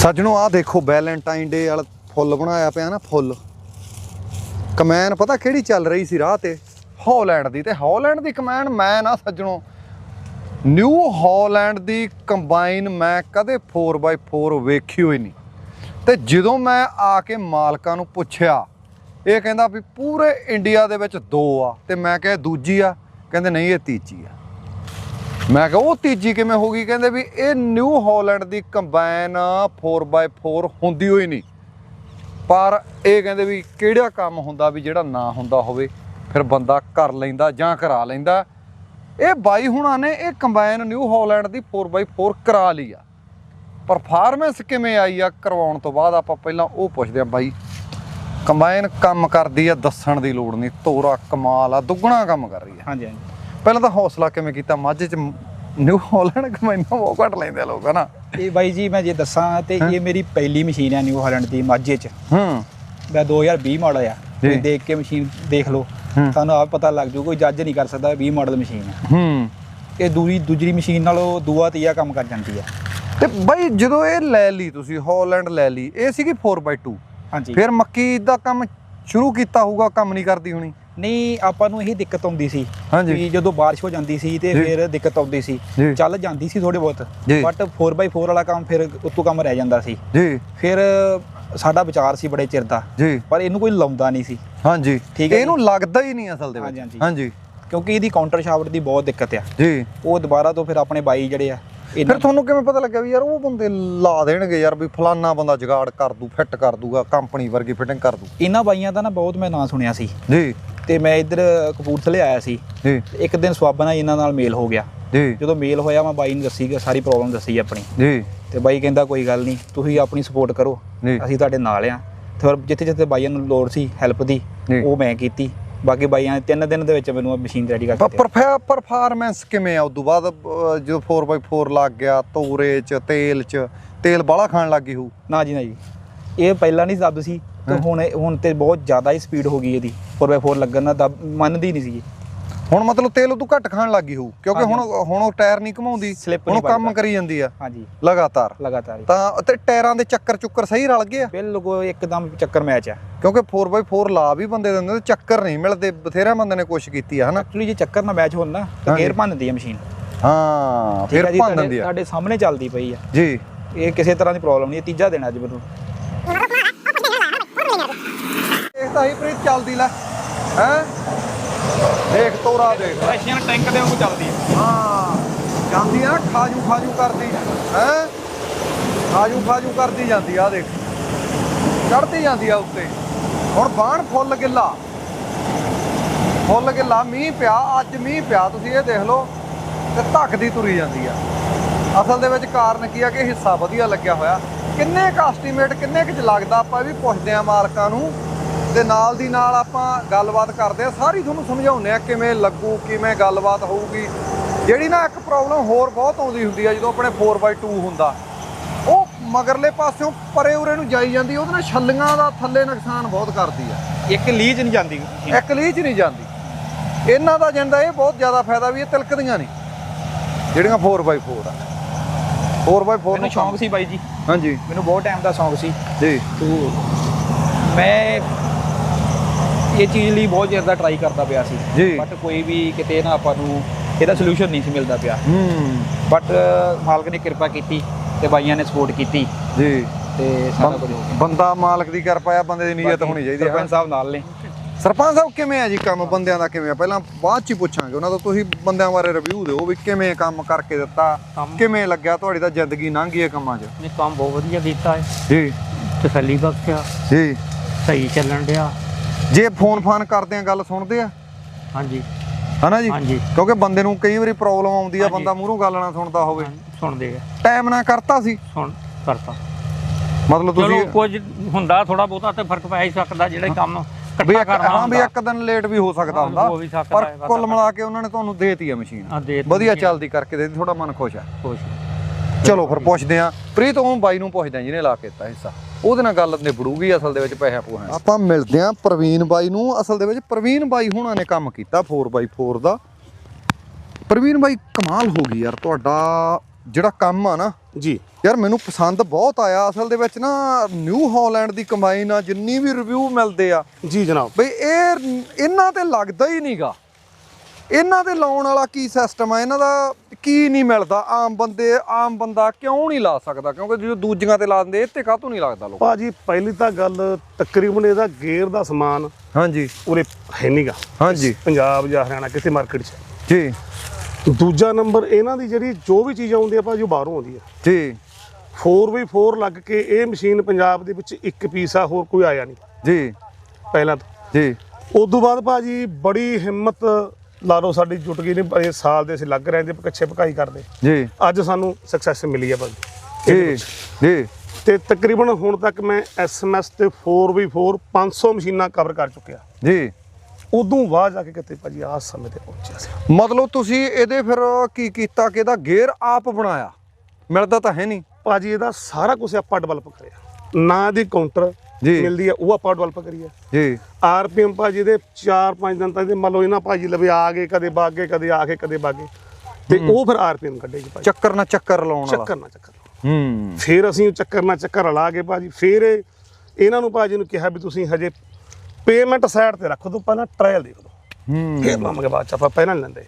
ਸੱਜਣੋ, ਆਹ ਦੇਖੋ, ਵੈਲੈਂਟਾਈਨ ਡੇ ਵਾਲਾ ਫੁੱਲ ਬਣਾਇਆ ਪਿਆ ਨਾ, ਫੁੱਲ। ਕਮੈਨ, ਪਤਾ ਕਿਹੜੀ ਚੱਲ ਰਹੀ ਸੀ ਰਾਹ ਤੇ? ਹਾਲੈਂਡ ਦੀ ਤੇ ਹਾਲੈਂਡ ਦੀ ਕਮੈਨ, ਮੈਂ ਨਾ ਸੱਜਣੋ, ਨਿਊ ਹਾਲੈਂਡ ਦੀ ਕੰਬਾਈਨ ਮੈਂ ਕਦੇ 4x4 ਵੇਖੀ ਹੋਈ ਨਹੀਂ। ਤੇ ਜਦੋਂ ਮੈਂ ਆ ਕੇ ਮਾਲਕਾਂ ਨੂੰ ਪੁੱਛਿਆ, ਇਹ ਕਹਿੰਦਾ ਵੀ ਪੂਰੇ ਇੰਡੀਆ ਦੇ ਵਿੱਚ ਦੋ ਆ, ਤੇ ਮੈਂ ਕਿਹਾ ਦੂਜੀ ਆ, ਕਹਿੰਦੇ ਨਹੀਂ, ਇਹ ਤੀਜੀ ਆ। ਮੈਂ ਕਿਹਾ ਉਹ ਤੀਜੀ ਕਿਵੇਂ ਹੋ ਗਈ? ਕਹਿੰਦੇ ਵੀ ਇਹ ਨਿਊ ਹਾਲੈਂਡ ਦੀ ਕੰਬਾਈਨ 4x4 ਹੁੰਦੀ ਹੋਈ ਨਹੀਂ। ਪਰ ਇਹ ਕਹਿੰਦੇ ਵੀ ਕਿਹੜਾ ਕੰਮ ਹੁੰਦਾ ਵੀ ਜਿਹੜਾ ਨਾ ਹੁੰਦਾ ਹੋਵੇ, ਫਿਰ ਬੰਦਾ ਕਰ ਲੈਂਦਾ ਜਾਂ ਕਰਾ ਲੈਂਦਾ। ਇਹ ਬਾਈ ਹੁਣਾਂ ਨੇ ਇਹ ਕੰਬਾਈਨ ਨਿਊ ਹਾਲੈਂਡ ਦੀ 4x4 ਕਰਾ ਲਈ ਆ। ਪਰਫਾਰਮੈਂਸ ਕਿਵੇਂ ਆਈ ਆ ਕਰਵਾਉਣ ਤੋਂ ਬਾਅਦ ਆਪਾਂ ਪਹਿਲਾਂ ਉਹ ਪੁੱਛਦੇ ਆ ਬਾਈ। ਕੰਬਾਈਨ ਕੰਮ ਕਰਦੀ ਆ, ਦੱਸਣ ਦੀ ਲੋੜ ਨਹੀਂ, ਤੋਰਾ ਕਮਾਲ ਆ, ਦੁੱਗਣਾ ਕੰਮ ਕਰ ਰਹੀ ਆ। ਹਾਂਜੀ ਹਾਂਜੀ। ਪਹਿਲਾਂ ਤਾਂ ਹੌਸਲਾ ਕਿਵੇਂ ਕੀਤਾ? ਮੱਝ ਚ ਨਿਊ ਹਾਲੈਂਡ ਕੰਬਾਈਨਾਂ ਬਹੁਤ ਘੱਟ ਲੈਂਦੇ ਆ ਲੋਕ ਹਨਾ? ਇਹ ਬਾਈ ਜੀ ਮੈਂ ਜੇ ਦੱਸਾਂ ਤੇ ਇਹ ਮੇਰੀ ਪਹਿਲੀ ਮਸ਼ੀਨ ਹੈ ਨਿਊ ਹਾਲੈਂਡ ਦੀ ਮਾਝੇ ਚ। ਹੂੰ। ਮੈਂ 2020 ਮਾਡਲ ਆ। ਤੁਸੀਂ ਦੇਖ ਕੇ ਮਸ਼ੀਨ ਦੇਖ ਲਓ। ਤੁਹਾਨੂੰ ਆਪ ਪਤਾ ਲੱਗ ਜੂ ਕੋਈ ਜੱਜ ਨਹੀਂ ਕਰ ਸਕਦਾ 20 ਮਾਡਲ ਮਸ਼ੀਨ ਹੈ ਹੂੰ। ਇਹ ਦੂਰੀ ਦੂਜੀ ਮਸ਼ੀਨ ਨਾਲੋਂ ਦੂਆ ਤੀਆ ਕੰਮ ਕਰ ਜਾਂਦੀ ਹੈ ਤੇ ਬਾਈ ਜਦੋਂ ਇਹ ਲੈ ਲਈ ਤੁਸੀਂ ਹਾਲੈਂਡ ਲੈ ਲਈ ਇਹ ਸੀਗੀ 4x2 ਹਾਂਜੀ। ਫਿਰ ਮੱਕੀ ਦਾ ਕੰਮ ਸ਼ੁਰੂ ਕੀਤਾ ਹੋਊਗਾ ਕੰਮ ਨਹੀਂ ਕਰਦੀ ਹੋਣੀ। ਨਹੀਂ ਆਪਾਂ ਨੂੰ ਇਹੀ ਦਿੱਕਤ ਆਉਂਦੀ ਸੀ। ਵੀ ਜਦੋਂ ਬਾਰਿਸ਼ ਹੋ ਜਾਂਦੀ ਸੀ ਤੇ। ਫਿਰ ਦਿੱਕਤ ਆਉਂਦੀ ਸੀ। ਚੱਲ ਜਾਂਦੀ ਸੀ ਥੋੜੇ ਬਹੁਤ। ਬਟ 4x4 ਵਾਲਾ ਕੰਮ ਫਿਰ ਉਤੋਂ ਕੰਮ ਰਹਿ ਜਾਂਦਾ ਸੀ। ਜੀ। ਫਿਰ ਸਾਡਾ ਵਿਚਾਰ ਸੀ ਬੜੇ ਚਿਰ ਦਾ ਪਰ ਇਹਨੂੰ ਕੋਈ ਲਾਉਂਦਾ ਨਹੀਂ ਸੀ। ਹਾਂਜੀ। ਠੀਕ ਹੈ। ਇਹਨੂੰ ਲੱਗਦਾ ਹੀ ਨਹੀਂ ਅਸਲ ਦੇ ਵਿੱਚ। ਹਾਂਜੀ। ਕਿਉਂਕਿ ਇਹਦੀ ਕਾਊਂਟਰ ਸ਼ਾਫਟ ਦੀ ਬਹੁਤ ਦਿੱਕਤ ਆ। ਜੀ। ਉਹ ਦੁਬਾਰਾ ਤੋਂ ਫਿਰ ਆਪਣੇ ਬਾਈ ਜਿਹੜੇ ਆ ਫਿਰ ਤੁਹਾਨੂੰ ਕਿਵੇਂ ਪਤਾ ਲੱਗਿਆ ਵੀ ਯਾਰ ਉਹ ਬੰਦੇ ਲਾ ਦੇਣਗੇ ਯਾਰ ਵੀ ਫਲਾਨਾ ਬੰਦਾ ਜਗਾੜ ਕਰ ਦੂ ਫਿੱਟ ਕਰ ਦੂਗਾ ਕੰਪਨੀ ਵਰਗੀ ਫਿਟਿੰਗ ਕਰ ਦੂ। ਇਹਨਾਂ ਬਾਈਆਂ ਦਾ ਨਾ ਬਹੁਤ ਮੈਂ ਨਾਂ ਸੁਣਿਆ ਸੀ। ਜੀ। ਤੇ ਮੈਂ ਇੱਧਰ ਕਪੂਰਥਲੇ ਆਇਆ ਸੀ। ਜੀ। ਇੱਕ ਦਿਨ ਸਵਾਬਾ ਨਾਲ ਇਹਨਾਂ ਨਾਲ ਮੇਲ ਹੋ ਗਿਆ। ਜੀ। ਜਦੋਂ ਮੇਲ ਹੋਇਆ ਮੈਂ ਬਾਈ ਨੂੰ ਦੱਸੀ ਕਿ ਸਾਰੀ ਪ੍ਰੋਬਲਮ ਦੱਸੀ ਆਪਣੀ। ਜੀ। ਤੇ ਬਾਈ ਕਹਿੰਦਾ ਕੋਈ ਗੱਲ ਨਹੀਂ ਤੁਸੀਂ ਆਪਣੀ ਸਪੋਰਟ ਕਰੋ। ਅਸੀਂ ਤੁਹਾਡੇ ਨਾਲ ਆ। ਫਿਰ ਜਿੱਥੇ ਜਿੱਥੇ ਬਾਈਆਂ ਨੂੰ ਲੋੜ ਸੀ ਹੈਲਪ ਦੀ। ਉਹ ਮੈਂ ਕੀਤੀ। ਬਾਕੀ ਬਾਈਆਂ ਨੇ ਤਿੰਨ ਦਿਨ ਦੇ ਵਿੱਚ ਮੈਨੂੰ ਮਸ਼ੀਨ ਰੈਡੀ ਕਰ ਦਿੱਤੀ। ਪਰ ਪਰਫਾਰਮੈਂਸ ਕਿਵੇਂ ਆ? ਉਦੋਂ ਬਾਅਦ ਜਦੋਂ 4x4 ਲੱਗ ਗਿਆ ਤੋਰੇ ਚ ਤੇਲ ਚ ਤੇਲ ਬਾਹਲਾ ਖਾਣ ਲੱਗ ਗਈ ਹੂ ਨਾ ਜੀ ਨਾ ਜੀ। ਇਹ ਪਹਿਲਾਂ ਨਹੀਂ ਦੱਬ ਸੀ। ਤੇ ਹਾਂ। ਹੁਣ ਹੁਣ ਤੇ ਬਹੁਤ ਜ਼ਿਆਦਾ ਹੀ ਸਪੀਡ ਹੋ ਗਈ ਇਹਦੀ 4x4 ਲੱਗਣ ਨਾਲ ਦੱਬ ਮੰਨਦੀ ਨਹੀਂ ਸੀ। ਹੁਣ ਮਤਲਬ ਤੇਲ ਉਦੋਂ ਘੱਟ ਖਾਣ ਲੱਗ ਗਈ ਹੂ ਕਿਉਂਕਿ। ਹੁਣ ਹੁਣ ਉਹ ਟਾਇਰ ਨਹੀਂ ਘਮਾਉਂਦੀ Slip ਹੁਣ ਨਹੀਂ ਉਹ ਕੰਮ ਵੱਜਦਾ। ਕਰੀ ਜਾਂਦੀ ਆ ਹਾਂਜੀ ਲਗਾਤਾਰ ਲਗਾਤਾਰ ਹੀ। ਤਾਂ ਤੇ ਟਾਇਰਾਂ ਦੇ ਚੱਕਰ ਚੁੱਕਰ ਸਹੀ ਰਲ ਗਏ ਆ ਬਿਲਕੁਲ ਇੱਕਦਮ ਚੱਕਰ ਮੈਚ ਆ ਕਿਉਂਕਿ 4x4 ਲਾ ਵੀ ਬੰਦੇ ਦਿੰਦੇ ਤੇ ਚੱਕਰ ਨਹੀਂ ਮਿਲਦੇ ਬਥੇਰੇ ਬੰਦੇ ਨੇ ਕੋਸ਼ਿਸ਼ ਕੀਤੀ ਆ ਹਨਾ ਐਕਚੁਅਲੀ ਜੇ ਚੱਕਰ ਨਾ ਮੈਚ ਹੋਣ ਨਾ ਤਾਂ ਹਾਂਜੀ। ਗੇਅਰ ਭੰਨਦੀ ਹੈ ਮਸ਼ੀਨ ਹਾਂ ਫਿਰ ਹੈ ਭੰਨ ਦਿੰਦੀ ਆ ਤੁਹਾਡੇ ਸਾਹਮਣੇ ਚੱਲਦੀ ਪਈ ਆ ਜੀ ਇਹ ਕਿਸੇ ਤਰ੍ਹਾਂ ਦੀ ਪ੍ਰੋਬਲਮ ਨਹੀਂ ਇਹ ਤੀਜਾ ਦਿਨ ਅੱਜ ਮੈਨੂੰ ਦੇਖ ਤਾਂ ਹੀ ਪ੍ਰੀਤ ਚੱਲਦੀ ਲੈ। ਹੈ? ਦੇਖ ਤੋਰਾ ਦੇਖ। ਪ੍ਰੈਸ਼ਰ ਟੈਂਕ ਦੇ ਵਾਂਗੂ ਚੱਲਦੀ ਹੈ ਹਾਂ ਜਾਂਦੀ ਆ ਖਾਜੂ ਖਾਜੂ ਕਰਦੀ। ਹੈ? ਖਾਜੂ ਖਾਜੂ ਕਰਦੀ ਜਾਂਦੀ ਆ ਦੇਖ। ਚੜਦੀ ਜਾਂਦੀ ਆ ਉੱਤੇ। ਹੁਣ ਬਾਣ ਫੁੱਲ ਗਿੱਲਾ। ਫੁੱਲ ਗਿੱਲਾ ਮੀਂਹ ਪਿਆ ਅੱਜ ਮੀਂਹ ਪਿਆ ਤੁਸੀਂ ਇਹ ਦੇਖ ਲਓ। ਤੇ ਧੱਕਦੀ ਤੁਰੀ ਜਾਂਦੀ ਆ। ਅਸਲ ਦੇ ਵਿੱਚ ਕਾਰਨ ਕੀ ਆ ਕਿ ਹਿੱਸਾ ਵਧੀਆ ਲੱਗਿਆ ਹੋਇਆ। ਕਿੰਨੇ ਕ ਐਸਟੀਮੇਟ ਕਿੰਨੇ ਕੁ ਚ ਲੱਗਦਾ ਆਪਾਂ ਵੀ ਪੁੱਛਦੇ ਆ ਮਾਲਕਾਂ ਨੂੰ। ਤੇ ਨਾਲ ਦੀ ਨਾਲ ਆਪਾਂ ਗੱਲਬਾਤ ਕਰਦੇ ਆ ਸਾਰੀ ਤੁਹਾਨੂੰ ਸਮਝਾਉਂਦੇ ਆ ਕਿਵੇਂ ਲੱਗੂ ਕਿਵੇਂ ਗੱਲਬਾਤ ਹੋਊਗੀ। ਜਿਹੜੀ ਨਾ ਇੱਕ ਪ੍ਰੋਬਲਮ ਹੋਰ ਬਹੁਤ ਆਉਂਦੀ ਹੁੰਦੀ ਆ ਜਦੋਂ ਆਪਣੇ 4x2 ਹੁੰਦਾ। ਉਹ ਮਗਰਲੇ ਪਾਸਿਓਂ ਪਰੇ ਉਰੇ ਨੂੰ ਜਾਈ ਜਾਂਦੀ ਉਹਦੇ ਨਾਲ ਛੱਲੀਆਂ ਦਾ ਥੱਲੇ ਨੁਕਸਾਨ ਬਹੁਤ ਕਰਦੀ ਆ। ਇੱਕ ਲੀਜ ਨਹੀਂ ਜਾਂਦੀ। ਇੱਕ ਲੀਚ ਨਹੀਂ ਜਾਂਦੀ। ਇਹਨਾਂ ਦਾ ਜਾਂਦਾ ਇਹ ਬਹੁਤ ਜ਼ਿਆਦਾ ਫਾਇਦਾ ਵੀ ਇਹ ਤਿਲਕਦੀਆਂ ਨਹੀਂ। ਜਿਹੜੀਆਂ 4x4 ਆ। 4x4 ਮੈਨੂੰ ਸ਼ੌਂਕ ਸੀ ਬਾਈ ਜੀ। ਹਾਂਜੀ। ਮੈਨੂੰ ਬਹੁਤ ਟਾਈਮ ਦਾ ਸ਼ੌਂਕ ਸੀ। ਜੀ। ਤੂੰ ਮੈਂ ਇਹ ਚੀਜ਼ ਲਈ ਬਹੁਤ ਚਿਰ ਦਾ ਟਰਾਈ ਕਰਦਾ ਪਿਆ ਸੀ। ਬਟ ਕੋਈ ਵੀ ਕਿਤੇ ਨਾ ਆਪਾਂ ਨੂੰ ਇਹਦਾ ਸੋਲੂਸ਼ਨ ਨਹੀਂ ਸੀ ਮਿਲਦਾ ਪਿਆ। ਹੂੰ। ਬਟ ਮਾਲਕ ਨੇ ਕਿਰਪਾ ਕੀਤੀ ਤੇ ਬਾਈਆਂ ਨੇ ਸਪੋਰਟ ਕੀਤੀ। ਜੀ। ਤੇ ਸਾਰਾ ਕੁਝ ਹੋ ਗਿਆ। ਬੰਦਾ ਮਾਲਕ ਦੀ ਕਿਰਪਾ ਆ ਬੰਦੇ ਦੀ ਨੀਅਤ ਹੋਣੀ ਚਾਹੀਦੀ ਹੈ ਸਰਪੰਚ ਸਾਹਿਬ ਨਾਲ ਨੇ। ਸਰਪੰਚ ਸਾਹਿਬ ਕਿਵੇਂ ਆ ਜੀ ਕੰਮ? ਬੰਦਿਆਂ ਦਾ ਕਿਵੇਂ ਆ? ਪਹਿਲਾਂ ਬਾਅਦ ਚ ਪੁੱਛਾਂਗੇ। ਉਹਨਾਂ ਤੋਂ ਤੁਸੀਂ ਬੰਦਿਆਂ ਬਾਰੇ ਰਿਵਿਊ ਦਿਓ ਵੀ ਕਿਵੇਂ ਕੰਮ ਕਰਕੇ ਦਿੱਤਾ ਕਿਵੇਂ ਲੱਗਿਆ ਤੁਹਾਡੀ ਤਾਂ ਜ਼ਿੰਦਗੀ ਲੰਘ ਗਈ ਹੈ ਕੰਮਾਂ 'ਚ? ਨੇ ਕੰਮ ਬਹੁਤ ਵਧੀਆ ਕੀਤਾ ਹੈ। ਜੀ। ਤਸੱਲੀ ਬਖਸ਼ਿਆ। ਜੀ। ਸਹੀ ਚੱਲਣ ਡਿਆ। ਜੇ ਫੋਨ ਫਾਨ ਕਰਦੇ ਆ ਗੱਲ ਸੁਣਦੇ ਆ? ਹਾਂਜੀ। ਹਨਾ ਜੀ? ਹਾਂਜੀ। ਕਿਉਂਕਿ ਬੰਦੇ ਨੂੰ ਕਈ ਵਾਰੀ ਪ੍ਰੋਬਲਮ ਆਉਂਦੀ ਆ ਹਾਂਜੀ। ਬੰਦਾ ਮੂਹਰੋਂ ਗੱਲ ਨਾ ਸੁਣਦਾ ਹੋਵੇ। ਸੁਣਦੇ ਆ। ਟਾਈਮ ਨਾਲ ਕਰਤਾ ਸੀ? ਸੁਣ ਕਰਤਾ। ਮਤਲਬ ਚਲੋ ਤੁਸੀਂ ਕੁਝ ਹੁੰਦਾ ਥੋੜਾ ਬਹੁਤਾ ਤੇ ਫ਼ਰਕ ਪੈ ਹੀ ਸਕਦਾ ਜਿਹੜੇ ਕੰਮ ਵੀ ਇਕੱਠਾ ਇੱਕ ਕਰਨਾ ਹਾਂ ਵੀ ਹੁੰਦਾ। ਇੱਕ ਦਿਨ ਲੇਟ ਵੀ ਹੋ ਸਕਦਾ ਹਾਂ, ਹੁੰਦਾ। ਹੋ ਵੀ ਸਕਦਾ ਪਰ ਹੈ, ਕੁੱਲ ਮਿਲਾ ਕੇ ਉਹਨਾਂ ਨੇ ਤੁਹਾਨੂੰ ਦੇਤੀ ਆ ਮਸ਼ੀਨ ਆ ਦੇ ਦਿੱਤੀ ਵਧੀਆ ਮਸ਼ੀਨ। ਚੱਲਦੀ ਕਰਕੇ ਦੇਤੀ ਥੋੜਾ ਮਨ ਖੁਸ਼ ਆ। ਖੁਸ਼ ਚਲੋ ਫਿਰ ਪੁੱਛਦੇ ਆ। ਪ੍ਰੀਤ ਉਹ ਬਾਈ ਨੂੰ ਪੁੱਛਦੇ ਆ ਜਿਹਨੇ ਲਾ ਕੇ ਦਿੱਤਾ ਹਿੱਸਾ। ਉਹਦੇ ਨਾਲ ਗੱਲ ਨਿਬੜੂਗੀ ਅਸਲ ਦੇ ਵਿੱਚ ਪੈਸਾ ਪੂਹਾ ਆਪਾਂ ਮਿਲਦੇ ਆ ਪ੍ਰਵੀਨ ਬਾਈ ਨੂੰ। ਅਸਲ ਦੇ ਵਿੱਚ ਪ੍ਰਵੀਨ ਬਾਈ ਹੁਣਾਂ ਨੇ ਕੰਮ ਕੀਤਾ 4x4 ਦਾ। ਪ੍ਰਵੀਨ ਬਾਈ ਕਮਾਲ ਹੋ ਗਈ ਯਾਰ ਤੁਹਾਡਾ ਜਿਹੜਾ ਕੰਮ ਆ ਨਾ। ਜੀ। ਯਾਰ ਮੈਨੂੰ ਪਸੰਦ ਬਹੁਤ ਆਇਆ। ਅਸਲ ਦੇ ਵਿੱਚ ਨਾ ਨਿਊ ਹਾਲੈਂਡ ਦੀ ਕੰਬਾਈਨ ਆ ਜਿੰਨੀ ਵੀ ਰਿਵਿਊ ਮਿਲਦੇ ਆ। ਜੀ ਜਨਾਬ। ਬਈ ਇਹ ਇਹਨਾਂ ਤੇ ਲੱਗਦਾ ਹੀ ਨਹੀਂਗਾ ਇਹਨਾਂ ਤੇ ਲਾਉਣ ਵਾਲਾ ਕੀ ਸਿਸਟਮ ਆ? ਇਹਨਾਂ ਦਾ ਕੀ ਨਹੀਂ ਮਿਲਦਾ? ਆਮ ਬੰਦੇ ਆਮ ਬੰਦਾ ਕਿਉਂ ਨਹੀਂ ਲਾ ਸਕਦਾ? ਕਿਉਂਕਿ ਜਦੋਂ ਦੂਜੀਆਂ ਤੇ ਲਾ ਦਿੰਦੇ ਇਹ ਤੇ ਕਾਹਤੋਂ ਨਹੀਂ ਲੱਗਦਾ ਲੋਕ? ਭਾਜੀ ਪਹਿਲੀ ਤਾਂ ਗੱਲ ਤਕਰੀਬਨ ਇਹਦਾ ਗੇਅਰ ਦਾ ਸਮਾਨ ਹਾਂਜੀ। ਉਰੇ ਹੈ ਨਹੀਂਗਾ ਹਾਂਜੀ। ਪੰਜਾਬ ਜਾਂ ਹਰਿਆਣਾ ਕਿਸੇ ਮਾਰਕੀਟ 'ਚ। ਜੀ। ਦੂਜਾ ਨੰਬਰ ਇਹਨਾਂ ਦੀ ਜਿਹੜੀ ਜੋ ਵੀ ਚੀਜ਼ ਆਉਂਦੀ ਆ ਭਾਜੀ ਉਹ ਬਾਹਰੋਂ ਆਉਂਦੀ ਆ। ਜੀ। 4x4 ਲੱਗ ਕੇ ਇਹ ਮਸ਼ੀਨ ਪੰਜਾਬ ਦੇ ਵਿੱਚ ਇੱਕ ਪੀਸ ਆ ਹੋਰ ਕੋਈ ਆਇਆ ਨਹੀਂ ਜੀ। ਪਹਿਲਾਂ ਤੋਂ। ਜੀ। ਉਸ ਤੋਂ ਬਾਅਦ ਭਾਜੀ ਬੜੀ ਹਿੰਮਤ ਲਾ ਲਓ ਸਾਡੀ ਗਈ ਨੇ ਇਹ ਸਾਲ ਦੇ ਅਸੀਂ ਲੱਗ ਰਹੇ ਤੇ ਕੱਛੇ ਪਕਾਈ ਕਰਦੇ। ਜੀ। ਅੱਜ ਸਾਨੂੰ ਸਕਸੈਸ ਮਿਲੀ ਆ ਭਾਜੀ ਜੀ ਜੀ। ਤੇ ਤਕਰੀਬਨ ਹੁਣ ਤੱਕ ਮੈਂ ਐਸਐਮਐਸ ਤੇ 4x4 500 ਮਸ਼ੀਨਾਂ ਕਵਰ ਕਰ ਚੁੱਕਿਆ। ਜੀ। ਉਦੋਂ ਬਾਅਦ ਜਾ ਕੇ ਕਿਤੇ ਭਾਜੀ ਆਹ ਸਮੇਂ ਤੇ ਪਹੁੰਚਿਆ ਸੀ। ਮਤਲਬ ਤੁਸੀਂ ਇਹਦੇ ਫਿਰ ਕੀ ਕੀਤਾ ਕਿ ਇਹਦਾ ਗੇਅਰ ਆਪ ਬਣਾਇਆ? ਮਿਲਦਾ ਤਾਂ ਹੈ ਨਹੀਂ। ਭਾਜੀ ਇਹਦਾ ਸਾਰਾ ਕੁਝ ਆਪਾਂ ਡਿਵੈਲਪ ਕਰਿਆ। ਨਾ ਦੀ ਕਾਊਂਟਰ। ਮਿਲਦੀ ਆ ਉਹ ਆਪਾਂ ਡਿਵੈਲਪ ਕਰੀ ਆ ਜੀ ਆਰਪੀਐਮ ਭਾਜੀ ਦੇ 4-5 ਦਿਨ ਤੱਕ ਦੇ ਮੰਨ ਲਓ ਇਹਨਾਂ ਭਾਜੀ ਲਵੇ ਆ ਗਏ ਕਦੇ ਬਾਗੇ ਕਦੇ ਆ ਗਏ ਕਦੇ ਬਾਗੇ। ਤੇ ਉਹ ਫਿਰ ਆਰਪੀਐਮ ਕੱਢੇਗੀ ਭਾਜੀ। ਚੱਕਰ ਨਾ ਚੱਕਰ ਲਾਉਣ ਵਾਲਾ। ਚੱਕਰ ਨਾ ਚੱਕਰ। ਹੂੰ। ਫਿਰ ਅਸੀਂ ਉਹ ਚੱਕਰ ਨਾਲ ਚੱਕਰ ਲਾ ਕੇ ਭਾਜੀ ਫਿਰ ਇਹ- ਇਹਨਾਂ ਨੂੰ ਭਾਜੀ ਨੂੰ ਕਿਹਾ ਵੀ ਤੁਸੀਂ ਹਜੇ ਪੇਮੈਂਟ ਸਾਈਡ ਤੇ ਰੱਖ ਦਿਓ ਪਹਿਲਾਂ ਟ੍ਰਾਇਲ ਦੇਖ ਲਓ। ਹੂੰ। ਫਿਰ ਲਾਵਾਂਗੇ ਬਾਅਦ ਚ ਆਪਾਂ ਪਹਿਲਾਂ ਲੈਂਦੇ।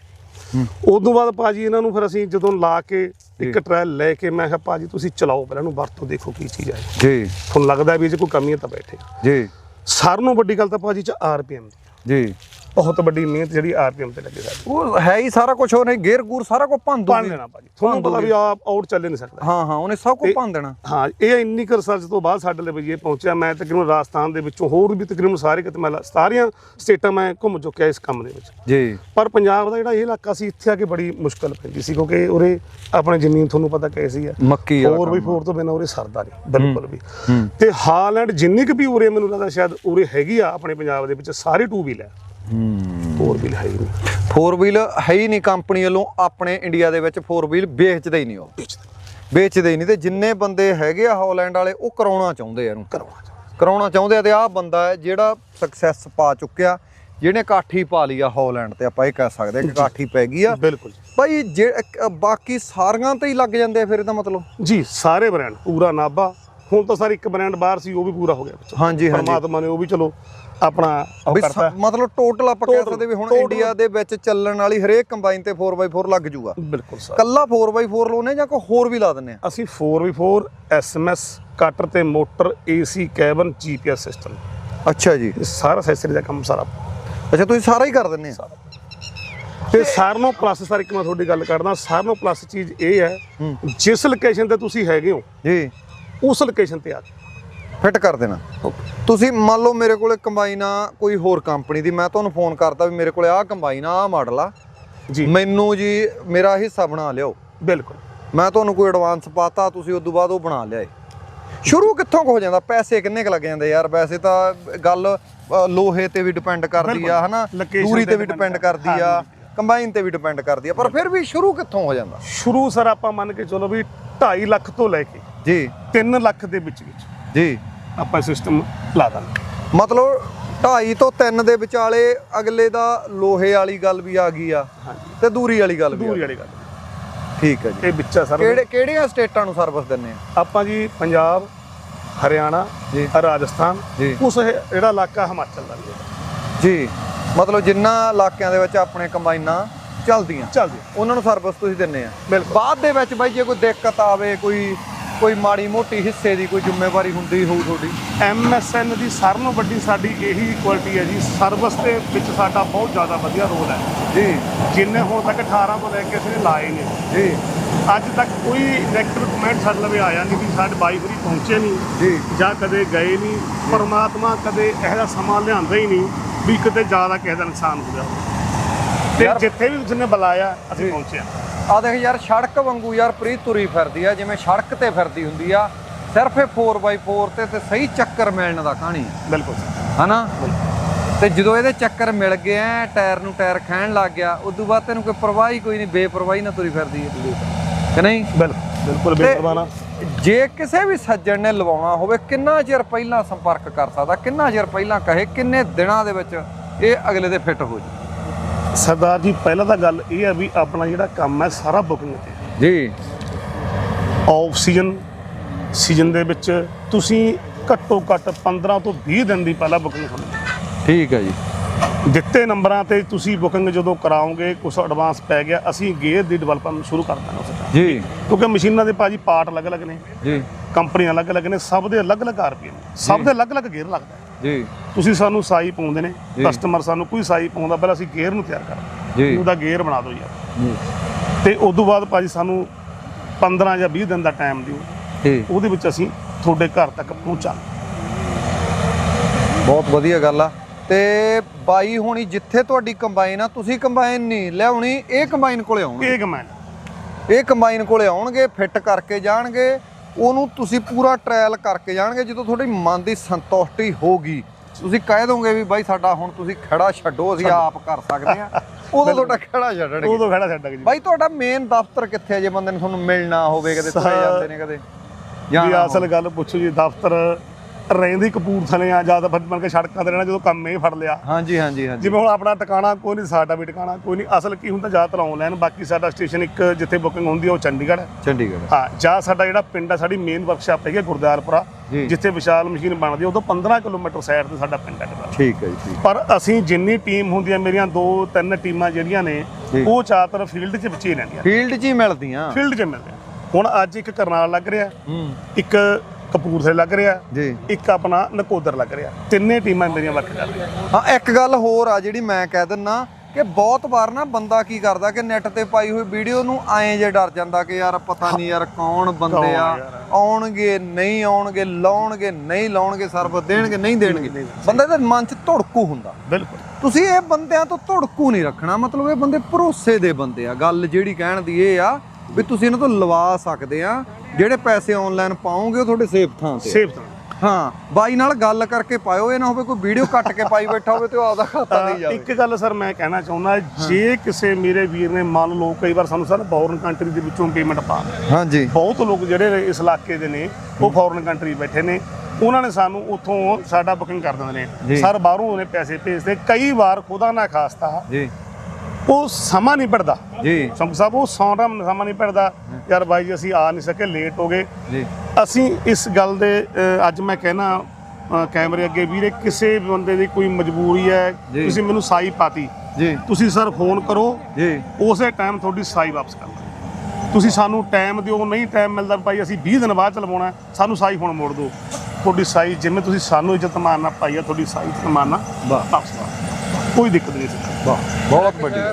ਉਦੋਂ ਬਾਅਦ ਭਾਜੀ ਇਹਨਾਂ ਨੂੰ ਫਿਰ ਅਸੀਂ ਜਦੋਂ ਲਾ ਕੇ ਇੱਕ ਟ੍ਰਾਇਲ ਲੈ ਕੇ ਮੈਂ ਕਿਹਾ ਭਾਜੀ ਤੁਸੀਂ ਚਲਾਓ ਪਹਿਲਾਂ ਇਹਨੂੰ ਵਰਤੋਂ ਦੇਖੋ ਕੀ ਚੀਜ਼ ਹੈ ਜੀ। ਤੁਹਾਨੂੰ ਲੱਗਦਾ ਵੀ ਇਹ 'ਚ ਕੋਈ ਕਮੀ ਹੈ ਤਾਂ ਬੈਠੇ ਜੀ। ਸਾਰ ਨੂੰ ਵੱਡੀ ਗੱਲ ਤਾਂ ਭਾਜੀ ਚ ਆਰਪੀਐਮ ਦੀ ਜੀ। ਬਹੁਤ ਵੱਡੀ ਮਿਹਨਤ ਜਿਹੜੀ ਆਰਪੀਐਮ ਤੇ ਲੱਗੇ ਸਾਡੀ। ਉਹ ਹੈ ਹੀ ਸਾਰਾ ਕੁਝ ਉਹਨੇ ਗੇਅਰ ਗੂਰ ਸਾਰਾ ਕੁਝ ਭੰਨ ਦੂਗੀ। ਲੈਣਾ ਭਾਜੀ। ਤੁਹਾਨੂੰ ਪਤਾ ਵੀ ਆਪ ਆਊਟ ਚੱਲੇ ਨਹੀਂ ਸਕਦਾ। ਹਾਂ ਹਾਂ ਉਹਨੇ ਸਭ ਕੁਝ ਭੰਨ ਦੇਣਾ। ਹਾਂ ਇਹ ਇੰਨੀ ਕੁ ਰਿਸਰਚ ਤੋਂ ਬਾਅਦ ਸਾਡੇ ਲਈ ਇਹ ਪਹੁੰਚਿਆ। ਮੈਂ ਤਕਰੀਬਨ ਰਾਜਸਥਾਨ ਦੇ ਵਿੱਚੋਂ ਹੋਰ ਵੀ ਤਕਰੀਬਨ ਸਾਰੇ ਕਿਤੇ ਮੈਂ ਸਾਰੀਆਂ ਸਟੇਟਾਂ ਮੈਂ ਘੁੰਮ ਚੁੱਕਿਆ ਇਸ ਕੰਮ ਦੇ ਵਿੱਚ। ਜੀ। ਪਰ ਪੰਜਾਬ ਦਾ ਜਿਹੜਾ ਇਹ ਇਲਾਕਾ ਸੀ ਇੱਥੇ ਆ ਕੇ ਬੜੀ ਮੁਸ਼ਕਲ ਪੈਂਦੀ ਸੀ ਕਿਉਂਕਿ ਉਰੇ ਆਪਣੇ ਜ਼ਮੀਨ ਤੁਹਾਨੂੰ ਪਤਾ ਕੈਸੀ ਆ। ਮੱਕੀ ਹੋਰ ਵੀ। ਫੋਰ ਤੋਂ ਬਿਨਾਂ ਉਰੇ ਸਰਦਾ ਨਹੀਂ ਬਿਲਕੁਲ ਵੀ। ਤੇ ਹਾਲੈਂਡ ਜਿੰਨੀ ਕੁ ਵੀ ਉਰੇ ਮੈਨੂੰ ਲੱਗਦਾ ਸ਼ਾਇਦ ਉਰੇ ਹੈਗੀ ਆ ਆਪਣੇ ਪੰਜਾਬ ਦੇ ਵਿੱਚ ਸਾਰੇ ਟੂ ਵੀਲ ਹੂੰ ਫੋਰ ਵੀਲ ਹੈ ਹੀ ਨਹੀਂ। 4 ਵੀਲ ਹੈ ਹੀ ਨਹੀਂ ਕੰਪਨੀ ਵੱਲੋਂ ਆਪਣੇ ਇੰਡੀਆ ਦੇ ਵਿੱਚ 4 ਵੀਲ ਵੇਚਦੇ ਹੀ ਨਹੀਂ ਉਹ। ਵੇਚਦੇ। ਹੀ ਨਹੀਂ ਤੇ ਜਿੰਨੇ ਬੰਦੇ ਹੈਗੇ ਆ ਹਾਲੈਂਡ ਵਾਲੇ ਉਹ ਕਰਾਉਣਾ ਚਾਹੁੰਦੇ ਆ ਇਹਨੂੰ। ਕਰਾਉਣਾ ਚਾਹੁੰਦੇ। ਆ ਤੇ ਆਹ ਬੰਦਾ ਹੈ ਜਿਹੜਾ ਸਕਸੈਸ ਪਾ ਚੁੱਕਿਆ ਜਿਹਨੇ ਕਾਠੀ ਪਾ ਲਈ ਆ ਹਾਲੈਂਡ ਤੇ ਆਪਾਂ ਇਹ ਕਹਿ ਸਕਦੇ ਆ ਕਿ ਕਾਠੀ ਪੈ ਗਈ ਆ। ਬਿਲਕੁਲ। ਭਾਈ ਜੇ ਬਾਕੀ ਸਾਰੀਆਂ ਤੇ ਹੀ ਲੱਗ ਜਾਂਦੇ ਆ ਫਿਰ ਇਹਦਾ ਮਤਲਬ? ਜੀ ਸਾਰੇ ਬ੍ਰਾਂਡ ਪੂਰਾ ਨਾਭਾ ਹੁਣ ਤਾਂ ਸਰ ਇੱਕ ਬ੍ਰਾਂਡ ਬਾਹਰ ਸੀ ਉਹ ਵੀ ਪੂਰਾ ਹੋ ਗਿਆ ਵਿੱਚ। ਹਾਂਜੀ ਹਾਂਜੀ। ਪਰਮਾਤਮਾ ਨੇ ਉਹ ਵੀ ਚਲੋ ਆਪਣਾ ਉਹ ਕਰਤਾ। ਮਤਲਬ ਟੋਟਲ ਆਪਾਂ ਕਹਿ ਸਕਦੇ ਵੀ ਹੁਣ। ਇੰਡੀਆ ਦੇ ਵਿੱਚ ਚੱਲਣ ਵਾਲੀ ਹਰੇਕ ਕੰਬਾਈਨ ਤੇ 4x4 ਲੱਗ ਜੂਗਾ। ਬਿਲਕੁਲ ਸਰ। ਕੱਲਾ 4x4 ਲਾਉਨੇ ਜਾਂ ਕੋਈ ਹੋਰ ਵੀ ਲਾ ਦਿੰਨੇ ਆ? ਅਸੀਂ 4x4 SMS ਕਟਰ ਤੇ motor AC cabin GPS system ਅੱਛਾ ਜੀ। ਸਾਰਾ ਅਸੈਸਰੀ ਦਾ ਕੰਮ ਸਾਰਾ। ਅੱਛਾ ਤੁਸੀਂ ਸਾਰਾ ਹੀ ਕਰ ਦਿੰਨੇ ਆ? ਤੇ ਸਾਰਨੋ ਪਲੱਸ ਸਰ ਇੱਕ ਮੈਂ ਤੁਹਾਡੀ ਗੱਲ ਕਰਦਾ ਸਾਰਨੋ ਪਲੱਸ ਚੀਜ਼ ਇਹ ਹੈ ਜਿਸ ਲੋਕੇਸ਼ਨ ਤੇ ਤੁਸੀਂ ਹੈਗੇ ਹੋ ਜੀ। ਉਸ ਲੋਕੇਸ਼ਨ ਤੇ ਆ ਕੇ ਫਿੱਟ ਕਰ ਦੇਣਾ। ਤੁਸੀਂ ਮੰਨ ਲਓ ਮੇਰੇ ਕੋਲੇ ਕੰਬਾਈਨ ਆ ਕੋਈ ਹੋਰ ਕੰਪਨੀ ਦੀ ਮੈਂ ਤੁਹਾਨੂੰ ਫੋਨ ਕਰਤਾ ਵੀ ਮੇਰੇ ਕੋਲੇ ਆਹ ਕੰਬਾਈਨ ਆ ਆਹ ਮਾਡਲ ਆ। ਜੀ। ਮੈਨੂੰ ਜੀ ਮੇਰਾ ਹਿੱਸਾ ਬਣਾ ਲਿਓ। ਬਿਲਕੁਲ। ਮੈਂ ਤੁਹਾਨੂੰ ਕੋਈ ਐਡਵਾਂਸ ਪਾਤਾ ਤੁਸੀਂ ਉਸ ਤੋਂ ਬਾਅਦ ਉਹ ਬਣਾ ਲਿਆਏ। ਸ਼ੁਰੂ ਕਿੱਥੋਂ ਕੁ ਹੋ ਜਾਂਦਾ? ਪੈਸੇ ਕਿੰਨੇ ਕੁ ਲੱਗ ਜਾਂਦੇ ਯਾਰ? ਵੈਸੇ ਤਾਂ ਗੱਲ ਅ, ਲੋਹੇ ਤੇ ਵੀ ਡਿਪੈਂਡ ਕਰਦੀ ਆ ਹਨਾ? Location ਦੂਰੀ ਤੇ ਤੇ ਵੀ depend ਡਿਪੈਂਡ ਕਰਦੀ ਆ। ਕੰਬਾਈਨ ਤੇ ਵੀ ਡਿਪੈਂਡ ਕਰਦੀ ਆ ਪਰ ਫਿਰ ਵੀ ਸ਼ੁਰੂ ਕਿੱਥੋਂ ਹੋ ਜਾਂਦਾ? ਸ਼ੁਰੂ ਸਰ ਆਪਾਂ ਮੰਨ ਕੇ ਚਲੋ ਵੀ 2.5 ਲੱਖ ਤੋਂ ਲੈ ਕੇ ਜੀ। 3 ਲੱਖ ਦੇ ਵਿੱਚ ਵਿੱਚ। ਜੀ। ਆਪਾਂ ਸਿਸਟਮ ਲਾ ਦਾਂਗੇ। ਮਤਲਬ 2.5 ਤੋਂ 3 ਦੇ ਵਿਚਾਲੇ ਅਗਲੇ ਦਾ ਲੋਹੇ ਵਾਲੀ ਗੱਲ ਵੀ ਆ ਗਈ ਆ ਹਾਂਜੀ। ਤੇ ਦੂਰੀ ਵਾਲੀ ਗੱਲ ਵੀ ਦੂਰੀ। ਵਾਲੀ ਗੱਲ। ਠੀਕ ਹੈ ਜੀ। ਇਹ ਵਿੱਚ ਸਰ। ਕਿਹੜੇ ਕਿਹੜੀਆਂ ਸਟੇਟਾਂ ਨੂੰ ਸਰਵਿਸ ਦਿੰਨੇ ਆ? ਆਪਾਂ ਜੀ ਪੰਜਾਬ ਹਰਿਆਣਾ ਜੀ। ਰਾਜਸਥਾਨ ਜੀ। ਉਸ ਜਿਹੜਾ ਇਲਾਕਾ ਹਿਮਾਚਲ ਦਾ ਵੀ। ਜੀ। ਮਤਲਬ ਜਿੰਨਾ ਇਲਾਕਿਆਂ ਦੇ ਵਿੱਚ ਆਪਣੇ ਕੰਬਾਈਨਾਂ ਚੱਲਦੀਆਂ ਚੱਲਦੀ ਉਹਨਾਂ ਨੂੰ ਸਰਵਿਸ ਤੁਸੀਂ ਦਿੰਨੇ ਆ। ਬਾਅਦ ਦੇ ਵਿੱਚ ਬਾਈ ਜੇ ਕੋਈ ਦਿੱਕਤ ਆਵੇ ਕੋਈ ਕੋਈ ਮਾੜੀ ਮੋਟੀ ਹਿੱਸੇ ਦੀ ਕੋਈ ਜ਼ਿੰਮੇਵਾਰੀ ਹੁੰਦੀ ਹੋਊ ਤੁਹਾਡੀ? ਐਮਐਸਐਨ ਦੀ ਸਾਰਿਆਂ ਨਾਲੋਂ ਵੱਡੀ ਸਾਡੀ ਇਹੀ ਕੁਆਲਿਟੀ ਹੈ ਜੀ। ਸਰਵਿਸ ਦੇ ਵਿੱਚ ਸਾਡਾ ਬਹੁਤ ਜ਼ਿਆਦਾ ਵਧੀਆ ਰੋਲ ਹੈ। ਜੀ। ਜਿੰਨੇ ਹੁਣ ਤੱਕ 18 ਤੋਂ ਲੈ ਕੇ ਅਸੀਂ ਲਾਏ ਨੇ। ਜੀ। ਅੱਜ ਤੱਕ ਕੋਈ ਨੈਗੇਟਿਵ ਕਮੈਂਟ ਸਾਡੇ ਲਵੇ ਆਇਆ ਨਹੀਂ ਵੀ ਸਾਡੇ ਬਾਈ ਹੋਰੀ ਪਹੁੰਚੇ ਨਹੀਂ। ਜੀ। ਜਾਂ ਕਦੇ ਗਏ ਨਹੀਂ। ਪਰਮਾਤਮਾ ਕਦੇ ਇਹੋ ਜਿਹਾ ਸਮਾਂ ਲਿਆਂਦਾ ਹੀ ਨਹੀਂ ਵੀ ਕਿਤੇ ਜ਼ਿਆਦਾ ਕਿਸੇ ਦਾ ਨੁਕਸਾਨ ਹੋ ਗਿਆ। ਤੇ ਯਾਰ- ਜਿੱਥੇ ਵੀ ਉਸਨੇ ਬੁਲਾਇਆ ਅਸੀਂ ਜੀ। ਆ ਦੇਖ ਯਾਰ ਸੜਕ ਵਾਂਗੂ ਯਾਰ ਪ੍ਰੀਤ ਤੁਰੀ ਫਿਰਦੀ ਆ ਜਿਵੇਂ ਸੜਕ ਤੇ ਫਿਰਦੀ ਹੁੰਦੀ ਆ। ਸਿਰਫ ਇਹ 4x4 ਤੇ ਤੇ ਸਹੀ ਚੱਕਰ ਮਿਲਣ ਦਾ ਕਹਾਣੀ ਬਿਲਕੁਲ। ਹਨਾ? ਤੇ ਜਦੋਂ ਇਹਦੇ ਚੱਕਰ ਮਿਲ ਗਏ ਐ ਟਾਇਰ ਨੂੰ ਟਾਇਰ ਖਾਣ ਲੱਗ ਗਿਆ ਉਦੋਂ ਬਾਅਦ ਤੈਨੂੰ ਕੋਈ ਪਰਵਾਹ ਕੋਈ ਨਹੀਂ ਬੇਪਰਵਾਹੀ ਨਾਲ ਤੁਰੀ ਫਿਰਦੀ ਹੈ ਕਿ ਨਹੀਂ? ਬਿਲਕੁਲ ਬਿਲਕੁਲ ਤੇ ਬੇਪਰਵਾਨਾ ਜੇ ਕਿਸੇ ਵੀ ਸੱਜਣ ਨੇ ਲਵਾਉਣਾ ਹੋਵੇ ਕਿੰਨਾ ਚਿਰ ਪਹਿਲਾਂ ਸੰਪਰਕ ਕਰ ਸਕਦਾ ਕਿੰਨਾ ਚਿਰ ਪਹਿਲਾਂ ਕਹੇ ਕਿੰਨੇ ਦਿਨਾਂ ਦੇ ਵਿੱਚ ਇਹ ਅਗਲੇ ਦੇ ਫਿੱਟ ਹੋ ਜੂ ਸਰਦਾਰ ਜੀ ਪਹਿਲਾਂ ਤਾਂ ਗੱਲ ਇਹ ਹੈ ਵੀ ਆਪਣਾ ਜਿਹੜਾ ਕੰਮ ਹੈ ਸਾਰਾ ਬੁਕਿੰਗ ਤੇ। ਜੀ। ਆਫ ਸੀਜ਼ਨ ਸੀਜ਼ਨ ਦੇ ਵਿੱਚ ਤੁਸੀਂ ਘੱਟੋ ਘੱਟ 15 ਤੋਂ 20 ਦਿਨ ਦੀ ਪਹਿਲਾਂ ਬੁਕਿੰਗ ਕਰੋ ਠੀਕ ਹੈ ਜੀ। ਦਿੱਤੇ ਨੰਬਰਾਂ ਤੇ ਤੁਸੀਂ ਬੁਕਿੰਗ ਜਦੋਂ ਕਰਾਓਗੇ ਕੁਝ ਐਡਵਾਂਸ ਪੈ ਗਿਆ ਅਸੀਂ ਗੇਅਰ ਦੀ ਡਿਵੈਲਪਮੈਂਟ ਸ਼ੁਰੂ ਕਰ ਦਾਂਗੇ ਉਸ time। ਜੀ। ਕਿਉਂਕਿ ਮਸ਼ੀਨਾਂ ਦੇ ਭਾਜੀ ਪਾਰਟ ਅਲੱਗ-ਅਲੱਗ ਨੇ। ਜੀ। ਕੰਪਨੀਆਂ ਅਲੱਗ-ਅਲੱਗ ਨੇ ਸਭ ਦੇ ਅਲੱਗ-ਅਲੱਗ ਆਰਪੀਐਮ ਨੇ ਸਭ ਦੇ ਅਲੱਗ-ਅਲੱਗ ਗੇਅਰ ਲੱਗਦਾ ਹੈ। ਜੀ। ਤੁਸੀਂ ਸਾਨੂੰ ਸਾਈ ਪਾਉਂਦੇ ਨੇ। ਕਸਟਮਰ ਸਾਨੂੰ ਕੋਈ ਸਾਈ ਪਾਉਂਦਾ ਪਹਿਲਾਂ ਅਸੀਂ ਗੇਅਰ ਨੂੰ ਤਿਆਰ ਕਰਦੇ ਜੀ। ਉਹਦਾ ਗੇਅਰ ਬਣਾ ਦਿਓ ਯਾਰ ਜੀ। ਤੇ ਉਸ ਤੋਂ ਬਾਅਦ ਭਾਜੀ ਸਾਨੂੰ 15 ਜਾਂ 20 ਦਿਨ ਦਾ ਟਾਈਮ ਦਿਓ। ਜੀ। ਉਹਦੇ ਵਿੱਚ ਅਸੀਂ ਤੁਹਾਡੇ ਘਰ ਤੱਕ ਪਹੁੰਚਾ ਬਹੁਤ ਵਧੀਆ ਗੱਲ ਆ। ਤੇ ਬਾਈ ਹੋਣੀ ਜਿੱਥੇ ਤੁਹਾਡੀ ਕੰਬਾਈਨ ਆ ਤੁਸੀਂ ਕੰਬਾਈਨ ਨਹੀਂ ਲਿਆਉਣੀ ਇਹ ਕੰਬਾਈਨ ਕੋਲੇ ਆਉਣਗੇ? ਇਹ ਕਮੈਂਟ ਇਹ ਕੰਬਾਈਨ ਕੋਲੇ ਆਉਣਗੇ ਫਿੱਟ ਕਰਕੇ ਜਾਣਗੇ ਉਹਨੂੰ ਤੁਸੀਂ ਪੂਰਾ ਟ੍ਰਾਇਲ ਕਰਕੇ ਜਾਣਗੇ ਜਦੋਂ ਤੁਹਾਡੀ ਮਨ ਦੀ ਸੰਤੁਸ਼ਟੀ ਹੋਗੀ ਤੁਸੀਂ ਕਹਿ ਦੋਗੇ ਵੀ ਬਾਈ ਸਾਡਾ ਹੁਣ ਤੁਸੀਂ ਖੜਾ ਛੱਡੋ ਅਸੀਂ ਆਪ ਕਰ ਸਕਦੇ ਆ ਉਦੋਂ ਤੁਹਾਡਾ ਖੜਾ ਛੱਡਣਗੇ। ਉਦੋਂ ਖੜਾ ਛੱਡ ਜੀ। ਬਾਈ ਤੁਹਾਡਾ ਮੇਨ ਦਫ਼ਤਰ ਕਿੱਥੇ ਹੈ ਜੇ ਬੰਦੇ ਨੂੰ ਤੁਹਾਨੂੰ ਮਿਲਣਾ ਹੋਵੇ ਕਦੇ ਤੁਰੇ ਜਾਂਦੇ ਨੇ ਕਦੇ? ਜਾਣਾ ਅਸਲ ਗੱਲ ਪੁੱਛੋ ਜੀ ਦਫ਼ਤਰ ਰਹਿੰਦੀ ਕਪੂਰਥਲੇ ਆ ਜਾਂ ਤਾਂ ਫਿਰ ਮਨ ਕੇ ਸੜਕਾਂ ਤੇ ਰਹਿਣਾ ਜਦੋਂ ਕੰਮ ਇਹ ਫੜ ਲਿਆ। ਹਾਂਜੀ ਹਾਂਜੀ ਹਾਂਜੀ। ਜਿਵੇਂ ਹੁਣ ਆਪਣਾ ਟਿਕਾਣਾ ਕੋਈ ਨਹੀਂ ਸਾਡਾ ਵੀ ਟਿਕਾਣਾ ਕੋਈ ਨਹੀਂ। ਅਸਲ ਕੀ ਹੁੰਦਾ ਜ਼ਿਆਦਾਤਰ ਆਨਲਾਈਨ ਬਾਕੀ ਸਾਡਾ ਸਟੇਸ਼ਨ ਇੱਕ ਜਿੱਥੇ ਬੁਕਿੰਗ ਹੁੰਦੀ ਹੈ ਉਹ ਚੰਡੀਗੜ੍ਹ। ਹੈ ਚੰਡੀਗੜ੍ਹ। ਹਾਂ ਜਾਂ ਸਾਡਾ ਜਿਹੜਾ ਪਿੰਡ ਹੈ ਸਾਡੀ ਮੇਨ ਵਰਕਸ਼ਾਪ ਹੈਗੀ ਜੀ। ਜਿੱਥੇ ਵਿਸ਼ਾਲ ਮਸ਼ੀਨ ਬਣਦੀ ਹੈ ਉਦੋਂ 15 ਕਿਲੋਮੀਟਰ ਸਾਈਡ ਤੇ ਸਾਡਾ ਪਿੰਡ ਹੈ। ਠੀਕ ਹੈ ਜੀ ਪਰ ਅਸੀਂ ਜਿੰਨੀ ਟੀਮ ਹੁੰਦੀਆਂ ਮੇਰੀਆਂ ਦੋ ਤਿੰਨ ਟੀਮਾਂ ਜਿਹੜੀਆਂ ਨੇ। ਉਹ ਜ਼ਿਆਦਾਤਰ ਫੀਲਡ 'ਚ ਵਿੱਚ ਹੀ ਰਹਿੰਦੀਆਂ। ਫੀਲਡ 'ਚ ਹੀ ਮਿਲਦੀਆਂ। ਫੀਲਡ 'ਚ ਮਿਲਦੇ ਆ। ਹੁਣ ਅੱਜ ਇੱਕ ਕਰਨਾਲ ਲੱਗ ਰਿਹਾ। ਹੂੰ। ਇੱਕ ਕਪੂਰਥਲੇ ਲੱਗ ਰਿਹਾ ਜੀ। ਇੱਕ ਆਪਣਾ ਨਕੋਦਰ ਲੱਗ ਰਿਹਾ। ਤਿੰਨੇ ਟੀਮਾਂ ਮੇਰੀਆਂ ਵਰਕ ਕਰ ਰਹੀਆਂ। ਹਾਂ ਇੱਕ ਗੱਲ ਹੋਰ ਆ ਜਿਹੜੀ ਮੈਂ ਕਹਿ ਦਿੰਨਾ ਕਿ ਬਹੁਤ ਵਾਰ ਨਾ ਬੰਦਾ ਕੀ ਕਰਦਾ ਕਿ ਨੈਟ ਤੇ ਪਾਈ ਹੋਈ ਵੀਡੀਓ ਨੂੰ ਐਂ ਜੇ ਡਰ ਜਾਂਦਾ ਕਿ ਯਾਰ ਪਤਾ ਨਹੀਂ ਯਾਰ ਕੌਣ ਬੰਦੇ ਆ? ਆਉਣਗੇ ਨਹੀਂ ਆਉਣਗੇ ਲਾਉਣਗੇ ਨਹੀਂ ਲਾਉਣਗੇ ਸਰਵਿਸ ਦੇਣਗੇ ਨਹੀਂ ਦੇਣਗੇ। ਬੰਦੇ ਦੇ ਮਨ 'ਚ ਧੜਕੂ ਹੁੰਦਾ। ਬਿਲਕੁਲ। ਤੁਸੀਂ ਇਹ ਬੰਦਿਆਂ ਤੋਂ ਧੜਕੂ ਨਹੀਂ ਰੱਖਣਾ ਮਤਲਬ ਇਹ ਬੰਦੇ ਭਰੋਸੇ ਦੇ ਬੰਦੇ ਆ। ਗੱਲ ਜਿਹੜੀ ਕਹਿਣ ਦੀ ਇਹ ਆ ਵੀ ਤੁਸੀਂ ਇਹਨਾਂ ਤੋਂ ਲਵਾ ਸਕਦੇ ਆ ਜਿਹੜੇ ਪੈਸੇ ਆਨਲਾਈਨ ਪਾਓਗੇ ਉਹ ਤੁਹਾਡੇ ਸੇਫ ਥਾਂ ਤੇ। ਸੇਫ ਤਾਂ ਹਾਂ ਬਾਈ ਨਾਲ ਗੱਲ ਕਰਕੇ ਪਾਇਓ ਇਹ ਨਾ ਹੋਵੇ ਕੋਈ ਵੀਡੀਓ ਕੱਟ ਕੇ ਪਾਈ ਬੈਠਾ ਹੋਵੇ ਤੇ ਉਹ ਆਪਦਾ ਖਾਤਾ ਨਹੀਂ ਜਾਵੇ। ਇੱਕ ਗੱਲ ਸਰ ਮੈਂ ਕਹਿਣਾ ਚਾਹੁੰਦਾ ਜੇ ਕਿਸੇ ਮੇਰੇ ਵੀਰ ਨੇ ਮੰਨ ਲਓ ਕਈ ਵਾਰ ਸਾਨੂੰ ਸਰ ਫੋਰਨ ਕੰਟਰੀ ਦੇ ਵਿੱਚੋਂ ਪੇਮੈਂਟ ਪਾ। ਹਾਂਜੀ। ਬਹੁਤ ਲੋਕ ਜਿਹੜੇ ਇਸ ਇਲਾਕੇ ਦੇ ਨੇ ਉਹ ਫੋਰਨ ਕੰਟਰੀ ਬੈਠੇ ਨੇ ਉਹਨਾਂ ਨੇ ਸਾਨੂੰ ਉੱਥੋਂ ਸਾਡਾ ਬੁਕਿੰਗ ਕਰ ਦਿੰਦੇ। ਨੇ। ਸਰ ਬਾਹਰੋਂ ਉਹਨੇ ਪੈਸੇ ਭੇਜਦੇ ਕਈ ਵਾਰ ਖੁਦਾ ਨਾ ਖਾਸਤਾ ਜੀ। ਉਹ ਸਮਾਂ ਨਹੀਂ ਪੜਦਾ। ਜੀ। ਸੰਕ ਸਾਹਿਬ ਉਹ ਸੌਂਰਾ ਸਮਾਂ ਨਹੀਂ ਪੜਦਾ। ਯਾਰ ਬਾਈ ਜੀ ਅਸੀਂ ਆ ਨਹੀਂ ਸਕੇ ਲੇਟ ਹੋ ਗਏ। ਜੀ। ਅਸੀਂ ਇਸ ਗੱਲ ਦੇ ਅੱਜ ਮੈਂ ਕਹਿਣਾ ਕੈਮਰੇ ਅੱਗੇ ਵੀਰੇ ਕਿਸੇ ਵੀ ਬੰਦੇ ਦੀ ਕੋਈ ਮਜਬੂਰੀ ਹੈ। ਤੁਸੀਂ ਮੈਨੂੰ ਸਾਈ ਪਾਤੀ। ਜੀ। ਤੁਸੀਂ ਸਰ ਫੋਨ ਕਰੋ। ਜੀ। ਉਸੇ ਟਾਈਮ ਤੁਹਾਡੀ ਸਾਈ ਵਾਪਸ ਕਰ ਤੁਸੀਂ ਸਾਨੂੰ ਟਾਈਮ ਦਿਓ ਨਹੀਂ ਟਾਈਮ ਮਿਲਦਾ ਭਾਈ ਅਸੀਂ 20 ਦਿਨ ਬਾਅਦ ਚਲਵਾਉਣਾ ਹੈ, ਸਾਨੂੰ ਸਾਈ ਹੁਣ ਮੋੜ ਦਿਓ। ਤੁਹਾਡੀ ਸਾਈ ਜਿਵੇਂ ਤੁਸੀਂ ਸਾਨੂੰ ਇੱਜ਼ਤ ਮਾਨਣਾ ਪਾਈ ਆ ਤੁਹਾਡੀ ਸਾਈ ਇੱਜ਼ਤ ਵਾਹ। ਵਾਪਸ ਕਰ। ਕੋਈ ਦਿੱਕਤ ਨਹੀਂ ਸੀ। ਵਾਹ ਬਹੁਤ ਵੱਡੀ ਨਾ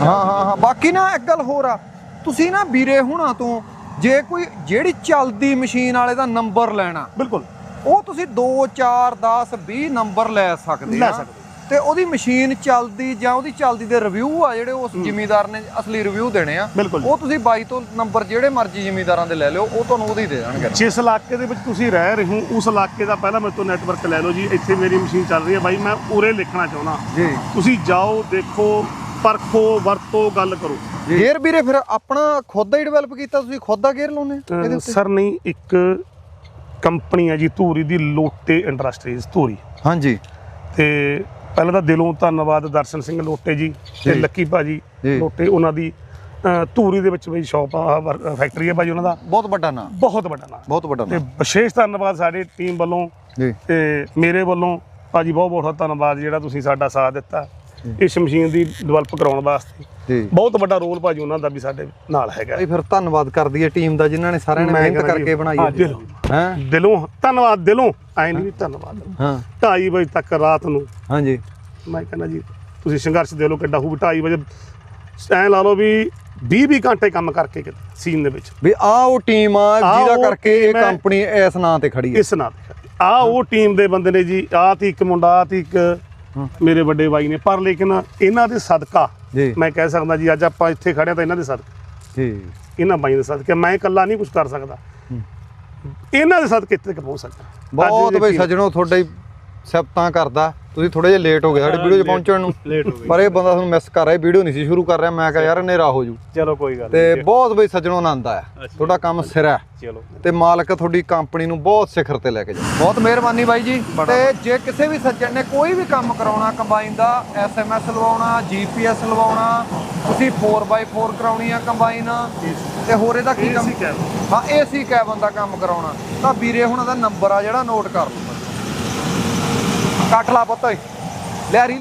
ਹਾਂ ਹਾਂ ਹਾਂ। ਬਾਕੀ ਨਾ ਇੱਕ ਗੱਲ ਹੋਰ ਆ। ਤੁਸੀਂ ਨਾ ਵੀਰੇ ਹੁਣਾਂ ਤੋਂ ਜੇ ਕੋਈ ਜਿਹੜੀ ਚੱਲਦੀ ਮਸ਼ੀਨ ਵਾਲੇ ਦਾ ਨੰਬਰ ਲੈਣਾ ਬਿਲਕੁਲ। ਉਹ ਤੁਸੀਂ 2 4 10 20 ਨੰਬਰ ਲੈ ਸਕਦੇ ਲੈ ਆ। ਸਕਦੇ। ਤੇ ਉਹਦੀ ਮਸ਼ੀਨ ਚੱਲਦੀ ਜਾਂ ਉਹਦੀ ਚੱਲਦੀ ਦੇ ਰਿਵਿਊ ਆ ਜਿਹੜੇ ਉਸ ਜ਼ਿਮੀਦਾਰ ਨੇ ਅਸਲੀ ਰਿਵਿਊ ਦੇਣੇ ਆ। ਉਹ ਤੁਸੀਂ ਬਾਈ ਤੋਂ ਨੰਬਰ ਜਿਹੜੇ ਮਰਜ਼ੀ ਜ਼ਿਮੀਦਾਰਾਂ ਦੇ ਲੈ ਲਿਓ ਉਹ ਤੁਹਾਨੂੰ ਉਹਦੀ ਦੇ ਦੇਣਗੇ। ਜਿਸ ਇਲਾਕੇ ਦੇ ਵਿੱਚ ਤੁਸੀਂ ਰਹਿ ਰਹੇ ਹੋ ਉਸ ਇਲਾਕੇ ਦਾ ਪਹਿਲਾਂ ਮੇਰੇ ਤੋਂ ਨੈਟਵਰਕ ਲੈ ਲਓ ਜੀ ਇੱਥੇ ਮੇਰੀ ਮਸ਼ੀਨ ਚੱਲ ਰਹੀ ਹੈ ਬਾਈ ਮੈਂ ਉਰੇ ਲਿਖਣਾ ਚਾਹੁੰਦਾ। ਜੀ। ਤੁਸੀਂ ਜਾਓ ਦੇਖੋ ਪਰਖੋ ਵਰਤੋ ਗੱਲ ਕਰੋ। ਗੇਅਰ ਵੀਰੇ ਫਿਰ ਆਪਣਾ ਖੁਦ ਦਾ ਹੀ ਡਿਵੈਲਪ ਕੀਤਾ ਤੁਸੀਂ ਖੁਦ ਦਾ ਗੇਅਰ ਲਾਉਨੇ ਆ ਸਰ ਨਹੀਂ ਇੱਕ ਕੰਪਨੀ ਹੈ ਜੀ ਧੂਰੀ ਦੀ ਲੋਟੇ ਇੰਡਸਟਰੀਜ਼ ਧੂਰੀ। ਹਾਂਜੀ। ਤੇ ਪਹਿਲਾਂ ਤਾਂ ਦਿਲੋਂ ਧੰਨਵਾਦ ਦਰਸ਼ਨ ਸਿੰਘ ਲੋਟੇ ਜੀ ਤੇ। ਲੱਕੀ ਭਾਜੀ। ਲੋਟੇ ਉਹਨਾਂ ਦੀ ਧੂਰੀ ਦੇ ਵਿੱਚ ਬਈ ਸ਼ਾਪ ਆ ਫੈਕਟਰੀ ਹੈ ਭਾਜੀ ਉਹਨਾਂ ਦਾ। ਬਹੁਤ ਵੱਡਾ ਨਾਂ। ਬਹੁਤ ਵੱਡਾ ਨਾਮ ਬਹੁਤ ਵੱਡਾ ਤੇ ਨਾਂ। ਵਿਸ਼ੇਸ਼ ਧੰਨਵਾਦ ਸਾਡੀ ਟੀਮ ਵੱਲੋਂ ਤੇ ਮੇਰੇ ਵੱਲੋਂ ਭਾਜੀ ਬਹੁਤ ਬਹੁਤ ਧੰਨਵਾਦ ਜਿਹੜਾ ਤੁਸੀਂ ਸਾਡਾ ਸਾਥ ਦਿੱਤਾ। ਇਸ ਮਸ਼ੀਨ ਦੀ ਡਿਵੈਲਪ ਕਰਾਉਣ ਵਾਸਤੇ। ਬਹੁਤ ਵੱਡਾ ਰੋਲ ਭਾਜੀ ਉਹਨਾਂ ਦਾ ਵੀ ਸਾਡੇ ਨਾਲ ਹੈਗਾ। ਭਾਈ ਫਿਰ ਧੰਨਵਾਦ ਕਰਦੀ ਹੈ ਟੀਮ ਦਾ ਜਿਨ੍ਹਾਂ ਨੇ ਸਾਰਿਆਂ ਨੇ ਮਿਹਨਤ ਕਰਕੇ ਬਣਾਈ ਹਾਂ, ਹੈ ਦਿਲੋਂ। ਧੰਨਵਾਦ ਦਿਲੋਂ। ਐ ਨਹੀਂ ਵੀ ਧੰਨਵਾਦ। ਹਾਂ। 2:30 ਵਜੇ ਤੱਕ ਰਾਤ ਨੂੰ। ਹਾਂਜੀ ਮੈਂ ਕਹਿੰਦਾ ਜੀ ਤੁਸੀਂ ਸੰਘਰਸ਼ ਦੇ ਲੋ ਕਿੱਡਾ ਹੋਊ 2:30 ਵਜੇ। ਐ ਲਾ ਲਓ ਵੀ 20 20 ਘੰਟੇ ਕੰਮ ਕਰਕੇ ਸੀਨ ਦੇ ਵਿੱਚ। ਵੀ ਆ ਉਹ ਟੀਮ ਆ ਜਿਹਦਾ ਕਰਕੇ ਇਹ। ਕੰਪਨੀ ਇਸ ਨਾਂ ਤੇ ਖੜੀ ਹੈ। ਇਸ ਨਾਲ ਆ ਉਹ ਟੀਮ ਦੇ ਬੰਦੇ ਨੇ ਜੀ ਆ ਤੀ ਇੱਕ ਮੁੰਡਾ ਆ ਤੀ ਇੱਕ ਮੇਰੇ ਵੱਡੇ ਬਾਈ ਨੇ। ਪਰ ਲੇਕਿਨ ਇਹਨਾਂ ਦੇ ਸਦਕਾ ਜੀ। ਮੈਂ ਕਹਿ ਸਕਦਾ ਜੀ ਅੱਜ ਆਪਾਂ ਇੱਥੇ ਖੜੇ ਤਾਂ ਇਹਨਾਂ ਦੇ ਸਦਕਾ। ਜੀ। ਇਹਨਾਂ ਬਾਈਆਂ ਦੇ ਸਦਕੇ। ਮੈਂ ਇਕੱਲਾ ਨਹੀਂ ਕੁਝ ਕਰ ਸਕਦਾ। ਇਹਨਾਂ ਦੇ ਸਦਕੇ ਇੱਥੇ ਤੱਕ ਪਹੁੰਚ ਸਕਦਾ। ਬਹੁਤ ਬਈ ਸੱਜਣੋ ਤੁਹਾਡੇ ਸਿਫਤਾਂ ਕਰਦਾ। ਤੁਸੀਂ ਥੋੜੇ ਜਿਹਾ ਲੇਟ ਹੋ ਗਏ ਸਾਡੀ ਵੀਡੀਓ 'ਚ ਪਹੁੰਚਣ ਨੂੰ। ਲੇਟ ਹੋ ਗਏ। ਪਰ ਇਹ ਬੰਦਾ ਤੁਹਾਨੂੰ ਮਿਸ ਕਰ ਰਿਹਾ ਵੀਡੀਓ ਨਹੀਂ ਸੀ ਸ਼ੁਰੂ ਕਰ ਰਿਹਾ ਮੈਂ ਕਿਹਾ ਯਾਰ ਹਨੇਰਾ ਹੋ ਜੂ। ਚਲੋ ਕੋਈ ਗੱਲ ਤੇ ਬਹੁਤ ਬਈ ਸੱਜਣੋ ਆਨੰਦ ਆਇਆ। ਤੁਹਾਡਾ ਕੰਮ ਸਿਰ ਹੈ। ਚਲੋ। ਤੇ ਮਾਲਕ ਤੁਹਾਡੀ ਕੰਪਨੀ ਨੂੰ ਬਹੁਤ ਸਿਖਰ ਤੇ ਲੈ ਕੇ ਜਾ ਬਹੁਤ ਮਿਹਰਬਾਨੀ ਬਾਈ ਜੀ। ਤੇ ਜੇ ਕਿਸੇ ਵੀ ਸੱਜਣ ਨੇ ਕੋਈ ਵੀ ਕੰਮ ਕਰਾਉਣਾ ਕੰਬਾਈਨ ਦਾ ਐਸਐਮਐਸ ਲਵਾਉਣਾ ਜੀਪੀਐਸ ਲਵਾਉਣਾ ਤੁਸੀਂ 4x4 ਕਰਾਉਣੀ ਆ ਕੰਬਾਈਨ ਤੇ ਹੋਰ ਇਹਦਾ ਕੀ ਕੰਮ? ਹਾਂ ਏਸੀ ਕੈਬਨ ਦਾ ਕੰਮ ਕਰਾਉਣਾ। ਤਾਂ ਵੀਰੇ ਹੁਣਾਂ ਦਾ ਨੰਬਰ ਆ ਜਿਹੜਾ ਨੋਟ ਕਰ ਲਓ। ਕੱਟ ਲਾ ਪੁੱਤ ਲੈ ਰੀ